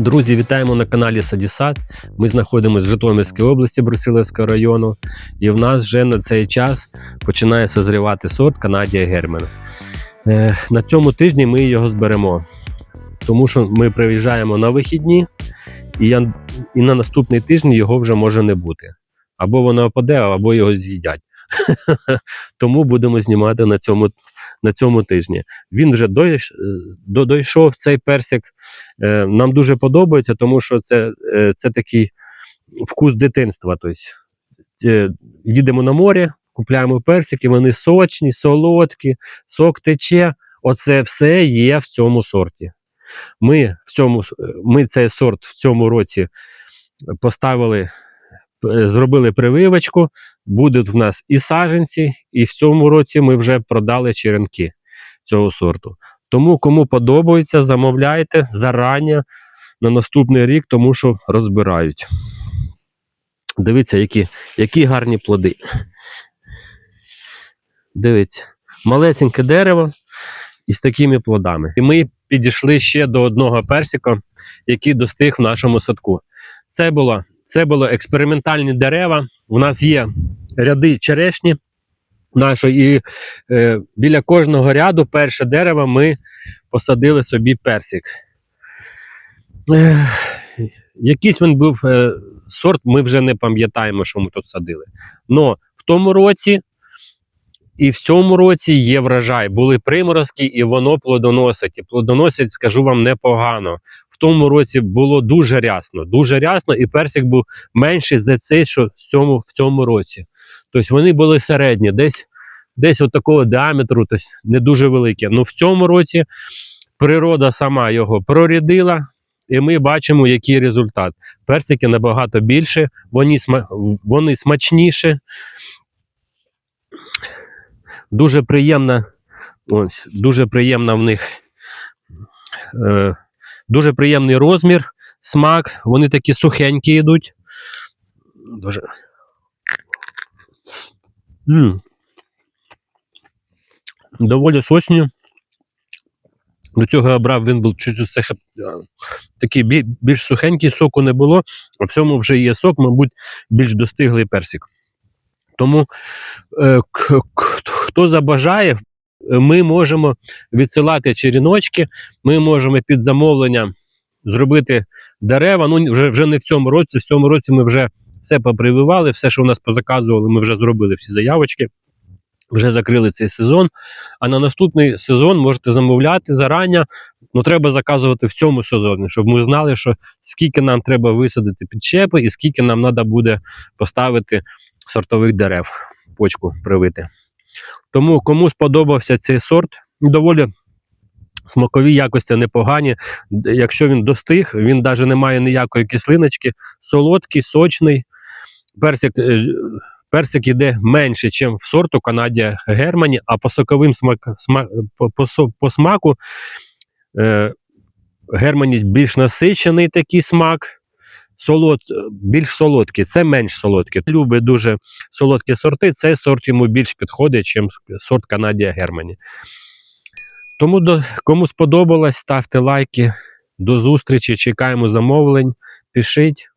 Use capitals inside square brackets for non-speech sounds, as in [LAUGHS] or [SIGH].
Друзі, вітаємо на каналі Садісад. Ми знаходимося в Житомирській області Брусилівського району, і в нас вже на цей час починає созрівати сорт Канадія Гермен. Е, на цьому тижні ми його зберемо, тому що ми приїжджаємо на вихідні, і, я, і на наступний тиждень його вже може не бути. Або воно опаде, або його з'їдять. [LAUGHS] Тому будемо знімати на цьому, на цьому тижні. Він вже до- дойшов цей персик. Е, Нам дуже подобається, тому що це, е, це такий вкус дитинства. Тобто, е, їдемо на море, купляємо персики, вони сочні, солодкі, сок тече. Оце все є в цьому сорті. Ми, в цьому, е, ми цей сорт в цьому році поставили, е, зробили прививочку. Будуть в нас і саженці, і в цьому році ми вже продали черенки цього сорту. Тому кому подобається, замовляйте зарані на наступний рік, тому що розбирають. Дивіться, які, які гарні плоди. Дивіться, малесеньке дерево із такими плодами. І ми підійшли ще до одного персика, який достиг в нашому садку. Це було, це було експериментальні дерева. У нас є ряди черешні нашої, і е, біля кожного ряду перше дерево ми посадили собі персик. Ех, якийсь він був е, сорт, ми вже не пам'ятаємо, що ми тут садили. Но в тому році і в цьому році є врожай. Були приморозки, і воно плодоносить. І плодоносить, скажу вам, непогано. Тому році було дуже рясно, дуже рясно, і персик був менший за цей, що в цьому, в цьому році. Тобто вони були середні, десь, десь от такого діаметру, тобто не дуже великі. Ну в цьому році природа сама його прорядила, і ми бачимо, який результат. Персики набагато більше, вони, сма- вони смачніші. Дуже приємна, ось, дуже приємна в них. Е, дуже приємний розмір, смак. Вони такі сухенькі йдуть. Дуже. М. Доволі сочні. До цього я брав, він був чуть а, такий більш сухенький, соку не було, а в цьому вже є сок, мабуть, більш достиглий персик. Тому е, хто забажає, ми можемо відсилати черіночки, ми можемо під замовлення зробити дерева. Ну, вже, вже не в цьому році. В цьому році ми вже все попрививали, все, що у нас позаказували, ми вже зробили всі заявочки. Вже закрили цей сезон. А на наступний сезон можете замовляти зарані. Ну, треба заказувати в цьому сезоні, щоб ми знали, що скільки нам треба висадити підчепи і скільки нам треба буде поставити сортових дерев, почку привити. Тому кому сподобався цей сорт, доволі смакові якості непогані. Якщо він достиг, він навіть не має ніякої кислиночки, солодкий, сочний. Персик, е, персик іде менше, ніж в сорту Канадія Германі, а по соковим смак, смак, по, по, по смаку е, Германі більш насичений такий смак. Солод, більш солодкі, це менш солодкі. Любить дуже солодкі сорти. Цей сорт йому більш підходить, ніж сорт Канадія Германі. Тому до, кому сподобалось, ставте лайки. До зустрічі. Чекаємо замовлень. Пишіть.